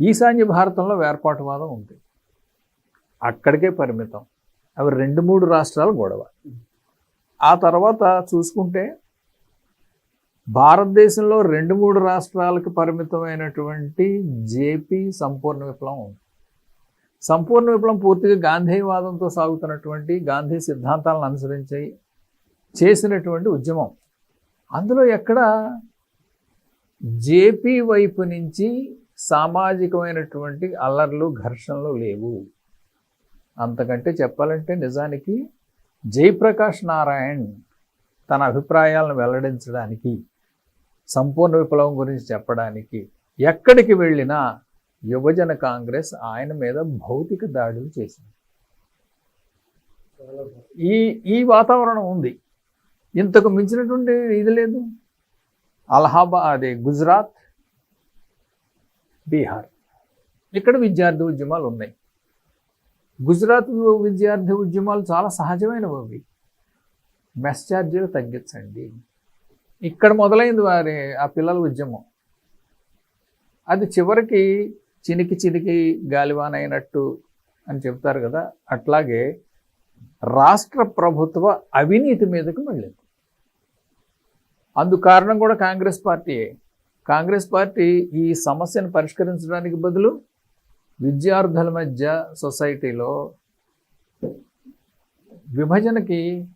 ఈశాన్య భారతంలో వేర్పాటువాదం ఉంది. అక్కడికే పరిమితం. అవి రెండు మూడు రాష్ట్రాల గొడవ. ఆ తర్వాత చూసుకుంటే భారతదేశంలో రెండు మూడు రాష్ట్రాలకు పరిమితమైనటువంటి జేపీ సంపూర్ణ విప్లవం ఉంది. సంపూర్ణ విప్లవం పూర్తిగా గాంధీవాదంతో సాగుతున్నటువంటి గాంధీ సిద్ధాంతాలను అనుసరించి చేసినటువంటి ఉద్యమం. అందులో ఎక్కడ జేపీ వైపు నుంచి సామాజికమైనటువంటి అల్లర్లు ఘర్షణలు లేవు. అంతకంటే చెప్పాలంటే నిజానికి జయప్రకాష్ నారాయణ్ తన అభిప్రాయాలను వెల్లడించడానికి సంపూర్ణ విప్లవం గురించి చెప్పడానికి ఎక్కడికి వెళ్ళినా యువజన కాంగ్రెస్ ఆయన మీద భౌతిక దాడులు చేసింది. ఈ ఈ వాతావరణం ఉంది. ఇంతకు మించినటువంటి ఇది లేదు. అలహాబాద్ అదే గుజరాత్ బీహార్. ఇక్కడ విద్యార్థి ఉద్యమాలు ఉన్నాయి. గుజరాత్ విద్యార్థి ఉద్యమాలు చాలా సహజమైనవి అవి. మెస్ ఛార్జీలు తగ్గించండి. ఇక్కడ మొదలైంది వారి ఆ పిల్లల ఉద్యమం. అది చివరికి చినికి చినికి గాలివాన్ అయినట్టు అని చెప్తారు కదా అట్లాగే రాష్ట్ర ప్రభుత్వ అవినీతి మీదకు వెళ్ళింది అందు కారణం కూడా కాంగ్రెస్ పార్టీయే. కాంగ్రెస్ పార్టీ ఈ సమస్యను పరిష్కరించడానికి బదులు విద్యార్థుల మధ్య సొసైటీలో విభజనకి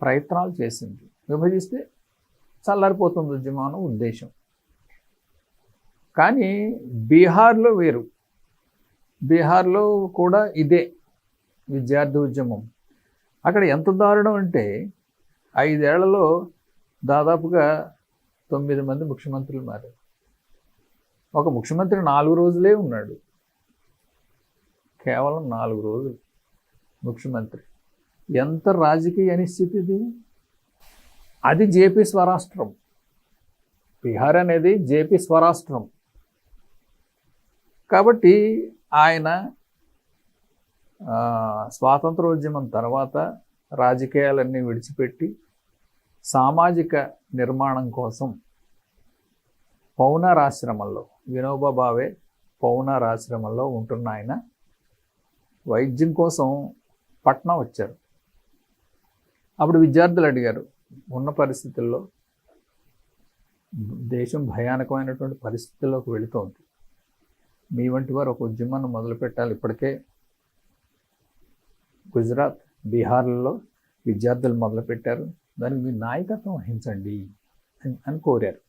ప్రయత్నాలు చేసింది. విభజిస్తే చల్లారిపోతుంది ఉద్యమం ఉద్దేశం. కానీ బీహార్లో వేరు. బీహార్లో కూడా ఇదే విద్యార్థి ఉద్యమం. అక్కడ ఎంత దారుణం అంటే ఐదేళ్ళలో దాదాపుగా తొమ్మిది మంది ముఖ్యమంత్రులు మారారు. ఒక ముఖ్యమంత్రి నాలుగు రోజులే ఉన్నాడు. కేవలం నాలుగు రోజులు ముఖ్యమంత్రి. ఎంత రాజకీయ అనిశ్చితి ఇది అది జేపీ స్వరాష్ట్రం. బీహార్ అనేది జేపీ స్వరాష్ట్రం. కాబట్టి ఆయన స్వాతంత్రోద్యమం తర్వాత రాజకీయాలన్నీ విడిచిపెట్టి సామాజిక నిర్మాణం కోసం పౌనార్ ఆశ్రమంలో వినోబా భావే పౌనార్ ఆశ్రమంలో ఉంటున్న ఆయన వైద్యం కోసం పట్నం వచ్చారు. అప్పుడు విద్యార్థులు అడిగారు ఉన్న పరిస్థితుల్లో దేశం భయానకమైనటువంటి పరిస్థితుల్లోకి వెళుతోంది. మీ వంటి వారు ఒక ఉద్యమాన్ని మొదలుపెట్టాలి ఇప్పటికే గుజరాత్ బీహార్లలో విద్యార్థులు మొదలుపెట్టారు. దానికి మీరు నాయకత్వం వహించండి అని అని కోరారు.